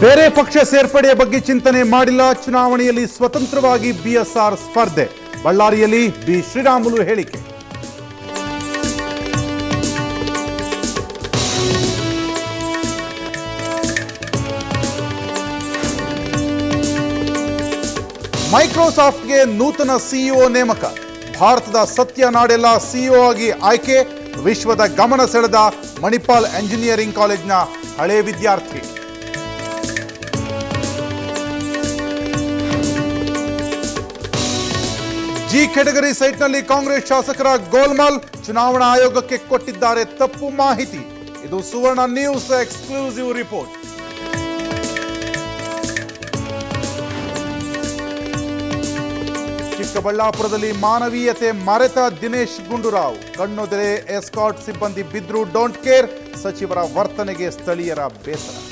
ಬೇರೆ ಪಕ್ಷ ಸೇರ್ಪಡೆಯ ಬಗ್ಗೆ ಚಿಂತನೆ ಮಾಡಿಲ್ಲ. ಚುನಾವಣೆಯಲ್ಲಿ ಸ್ವತಂತ್ರವಾಗಿ ಬಿಎಸ್ಆರ್ ಸ್ಪರ್ಧೆ. ಬಳ್ಳಾರಿಯಲ್ಲಿ ಬಿ ಶ್ರೀರಾಮುಲು ಹೇಳಿಕೆ. ಮೈಕ್ರೋಸಾಫ್ಟ್ಗೆ ನೂತನ ಸಿಇಒ ನೇಮಕ. ಭಾರತದ ಸತ್ಯ ನಾಡೆಲ್ಲ ಸಿಇಒ ಆಗಿ ಆಯ್ಕೆ. ವಿಶ್ವದ ಗಮನ ಸೆಳೆದ ಮಣಿಪಾಲ್ ಎಂಜಿನಿಯರಿಂಗ್ ಕಾಲೇಜ್ನ ಹಳೆ ವಿದ್ಯಾರ್ಥಿ. ಜಿ ಕೆಟಗರಿ ಸೈಟ್ನಲ್ಲಿ ಕಾಂಗ್ರೆಸ್ ಶಾಸಕರ ಗೋಲ್ಮಾಲ್ ಚುನಾವಣಾ ಆಯೋಗಕ್ಕೆ ಕೊಟ್ಟಿದ್ದಾರೆ ತಪ್ಪು ಮಾಹಿತಿ. ಇದು ಸುವರ್ಣ ನ್ಯೂಸ್ ಎಕ್ಸ್ಕ್ಲೂಸಿವ್ ರಿಪೋರ್ಟ್. ಚಿಕ್ಕಬಳ್ಳಾಪುರದಲ್ಲಿ ಮಾನವೀಯತೆ ಮರೆತ ದಿನೇಶ್ ಗುಂಡೂರಾವ್. ಕಣ್ಣೊದೆರೆ ಎಸ್ಕಾಟ್ ಸಿಬ್ಬಂದಿ ಬಿದ್ರು ಡೋಂಟ್ ಕೇರ್, ಸಚಿವರ ವರ್ತನೆಗೆ ಸ್ಥಳೀಯರ ಬೇಸರ.